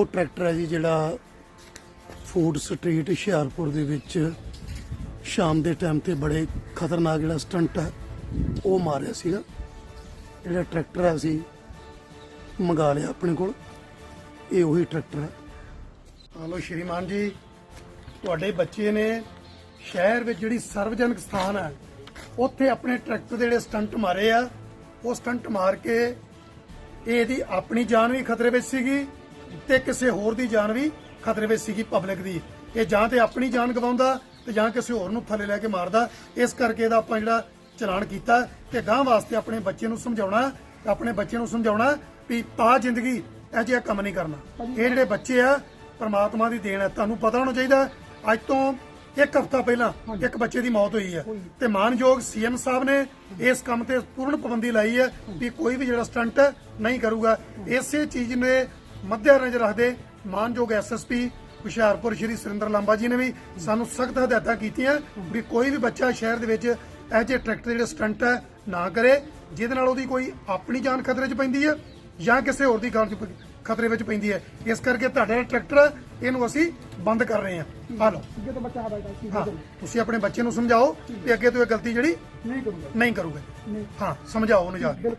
ਉਹ ਟਰੈਕਟਰ ਹੈ ਜੀ ਜਿਹੜਾ ਫੂਡ ਸਟਰੀਟ ਹੁਸ਼ਿਆਰਪੁਰ ਦੇ ਵਿੱਚ ਸ਼ਾਮ ਦੇ ਟਾਈਮ ਤੇ ਬੜੇ ਖਤਰਨਾਕ ਜਿਹੜਾ ਸਟੰਟ ਹੈ, ਉਹ ਮਾਰਿਆ ਸੀਗਾ। ਜਿਹੜਾ ਟਰੈਕਟਰ ਹੈ ਅਸੀਂ ਮੰਗਾ ਲਿਆ ਆਪਣੇ ਕੋਲ। ਇਹ ਉਹੀ ਟਰੈਕਟਰ ਹੈ। ਹਲੋ, ਸ਼੍ਰੀਮਾਨ ਜੀ, ਤੁਹਾਡੇ ਬੱਚੇ ਨੇ ਸ਼ਹਿਰ ਵਿੱਚ ਜਿਹੜੀ ਸਰਵਜਨਕ ਸਥਾਨ ਹੈ, ਉੱਥੇ ਆਪਣੇ ਟਰੈਕਟਰ ਦੇ ਜਿਹੜੇ ਸਟੰਟ ਮਾਰੇ ਆ। ਉਹ ਸਟੰਟ ਮਾਰ ਕੇ ਇਹਦੀ ਆਪਣੀ ਜਾਨ ਵੀ ਖਤਰੇ ਵਿੱਚ ਸੀਗੀ। ਤੇ ਕਿਸੇ ਹੋਰ ਦੀ ਜਾਨ ਵੀ ਖਤਰੇ ਵਿੱਚ ਸੀਗੀ ਪਬਲਿਕ ਦੀ। ਇਹ ਜਾਂ ਤੇ ਆਪਣੀ ਜਾਨ ਗਵਾਉਂਦਾ ਤੇ ਜਾਂ ਕਿਸੇ ਹੋਰ ਨੂੰ ਥੱਲੇ ਲੈ ਕੇ ਮਾਰਦਾ। ਇਸ ਕਰਕੇ ਇਹਦਾ ਆਪਾਂ ਜਿਹੜਾ ਚਲਾਨ ਕੀਤਾ ਤੇ ਗਾਂ ਵਾਸਤੇ ਆਪਣੇ ਬੱਚੇ ਨੂੰ ਸਮਝਾਉਣਾ ਆਪਣੇ ਬੱਚੇ ਨੂੰ ਸਮਝਾਉਣਾ ਵੀ ਤਾਂ ਜ਼ਿੰਦਗੀ ਇਹ ਜਿਹਾ ਕੰਮ ਨਹੀਂ ਕਰਨਾ। ਇਹ ਜਿਹੜੇ ਬੱਚੇ ਆ ਪਰਮਾਤਮਾ ਦੀ ਦੇਣ ਹੈ ਤੁਹਾਨੂੰ ਪਤਾ ਹੋਣਾ ਚਾਹੀਦਾ। ਅੱਜ ਤੋਂ ਇੱਕ ਹਫ਼ਤਾ ਪਹਿਲਾਂ ਇੱਕ ਬੱਚੇ ਦੀ ਮੌਤ ਹੋਈ ਹੈ। ਤੇ ਮਾਨਯੋਗ ਸੀਐਮ ਸਾਹਿਬ ਨੇ ਇਸ ਕੰਮ ਤੇ ਪੂਰਨ ਪਾਬੰਦੀ ਲਾਈ ਹੈ ਵੀ ਕੋਈ ਵੀ ਜਿਹੜਾ ਸਟੰਟ ਨਹੀਂ ਕਰੂਗਾ ਇਸੇ ਚੀਜ਼ ਨੇ ਮੱਦੇ ਨਜ਼ਰ ਰੱਖਦੇ ਮਾਨਯੋਗ ਐਸਐਸਪੀ ਹੁਸ਼ਿਆਰਪੁਰ ਸ਼੍ਰੀ ਸੁਰਿੰਦਰ ਲਾਂਬਾ ਜੀ ਨੇ ਵੀ ਸਾਨੂੰ ਸਖਤ ਹਦਾਇਤਾਂ ਕੀਤੀਆਂ ਵੀ ਕੋਈ ਵੀ ਬੱਚਾ ਸ਼ਹਿਰ ਦੇ ਵਿੱਚ ਇਹ ਜਿਹੇ ਟਰੈਕਟਰ ਜਿਹੜੇ ਸਟੰਟ ਹੈ ਨਾ ਕਰੇ ਜਿਹਦੇ ਨਾਲ ਉਹਦੀ ਕੋਈ ਆਪਣੀ ਜਾਨ ਖਤਰੇ 'ਚ ਪੈਂਦੀ ਹੈ ਜਾਂ ਕਿਸੇ ਹੋਰ ਦੀ ਜਾਨ ਖਤਰੇ ਵਿੱਚ ਪੈਂਦੀ ਹੈ। ਇਸ ਕਰਕੇ ਤੁਹਾਡਾ ਜਿਹੜਾ ਟਰੈਕਟਰ ਇਹਨੂੰ ਅਸੀਂ ਬੰਦ ਕਰ ਰਹੇ ਹਾਂ। ਆ ਲਓ। ਅੱਗੇ ਤੋਂ ਬੱਚਾ ਹਾਂ ਤੁਸੀਂ ਆਪਣੇ ਬੱਚੇ ਨੂੰ ਸਮਝਾਓ ਕਿ ਅੱਗੇ ਤੋਂ ਇਹ ਗਲਤੀ ਜਿਹੜੀ ਨਹੀਂ ਕਰੂੰਗਾ। ਨਹੀਂ ਕਰੂਗਾ। ਹਾਂ ਸਮਝਾਓ ਉਹਨੂੰ ਜਾ ਕੇ।